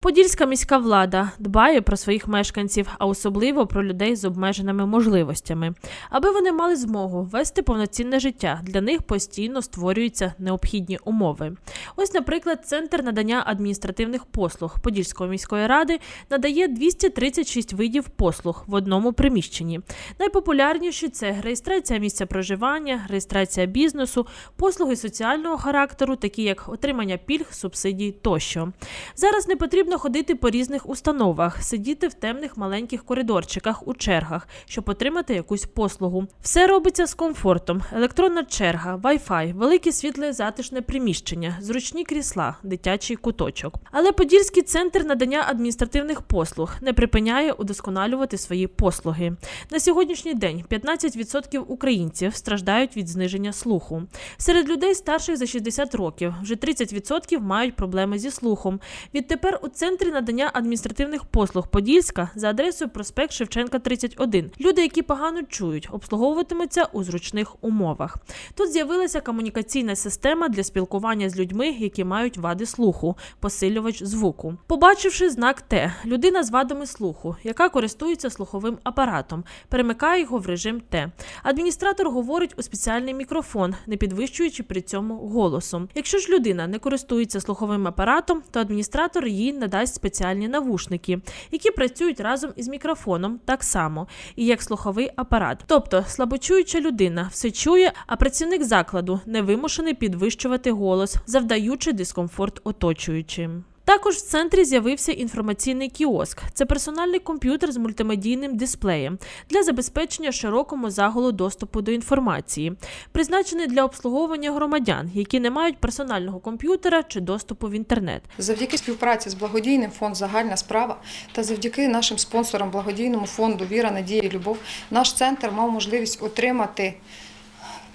Подільська міська влада дбає про своїх мешканців, а особливо про людей з обмеженими можливостями. Аби вони мали змогу вести повноцінне життя, для них постійно створюються необхідні умови. Ось, наприклад, центр надання адміністративних послуг Подільської міської ради надає 236 видів послуг в одному приміщенні. Найпопулярніші це реєстрація місця проживання, реєстрація бізнесу, послуги соціального характеру, такі як отримання пільг, субсидій тощо. Зараз не потрібно ходити по різних установах, сидіти в темних маленьких коридорчиках у чергах, щоб отримати якусь послугу. Все робиться з комфортом: електронна черга, Wi-Fi, велике світле затишне приміщення, зручні крісла, дитячий куточок. Але Подільський центр надання адміністративних послуг не припиняє удосконалювати свої послуги. На сьогоднішній день 15% українців страждають від зниження слуху. Серед людей старших за 60 років вже 30% мають проблеми зі слухом. Відтепер у центрі надання адміністративних послуг Подільська за адресою проспект Шевченка 31. Люди, які погано чують, обслуговуватимуться у зручних умовах. Тут з'явилася комунікаційна система для спілкування з людьми, які мають вади слуху, посилювач звуку. Побачивши знак Т, людина з вадами слуху, яка користується слуховим апаратом, перемикає його в режим Т. Адміністратор говорить у спеціальний мікрофон, не підвищуючи при цьому голосом. Якщо ж людина не користується слуховим апаратом, то адміністратор їй надасть спеціальні навушники, які працюють разом із мікрофоном так само, і як слуховий апарат. Тобто слабочуюча людина все чує, а працівник закладу не вимушений підвищувати голос, завдаючи дискомфорт оточуючим. Також в центрі з'явився інформаційний кіоск. Це персональний комп'ютер з мультимедійним дисплеєм для забезпечення широкому загалу доступу до інформації, призначений для обслуговування громадян, які не мають персонального комп'ютера чи доступу в інтернет. Завдяки співпраці з благодійним фонд Загальна справа та завдяки нашим спонсорам благодійному фонду Віра, Надія і Любов наш центр мав можливість отримати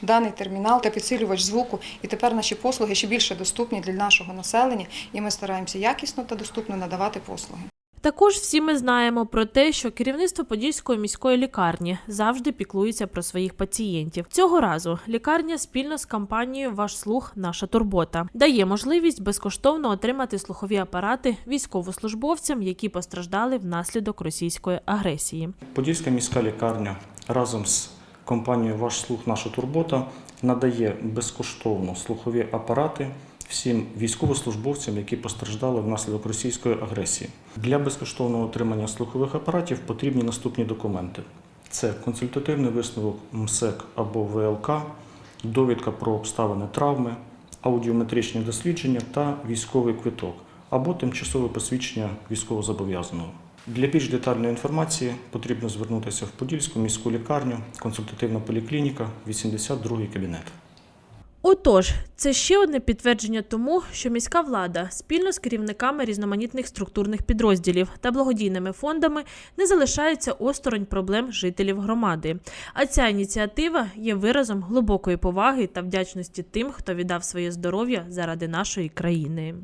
даний термінал та підсилювач звуку. І тепер наші послуги ще більше доступні для нашого населення, і ми стараємося якісно та доступно надавати послуги. Також всі ми знаємо про те, що керівництво Подільської міської лікарні завжди піклується про своїх пацієнтів. Цього разу лікарня спільно з компанією Ваш слух, наша турбота дає можливість безкоштовно отримати слухові апарати військовослужбовцям, які постраждали внаслідок російської агресії. Подільська міська лікарня разом з компанією Ваш слух, наша турбота надає безкоштовно слухові апарати всім військовослужбовцям, які постраждали внаслідок російської агресії. Для безкоштовного отримання слухових апаратів потрібні наступні документи: це консультативний висновок МСЕК або ВЛК, довідка про обставини травми, аудіометричні дослідження та військовий квиток або тимчасове посвідчення військовозобов'язаного. Для більш детальної інформації потрібно звернутися в Подільську міську лікарню, консультативна поліклініка, 82 кабінет. Отож, це ще одне підтвердження тому, що міська влада спільно з керівниками різноманітних структурних підрозділів та благодійними фондами не залишається осторонь проблем жителів громади. А ця ініціатива є виразом глибокої поваги та вдячності тим, хто віддав своє здоров'я заради нашої країни.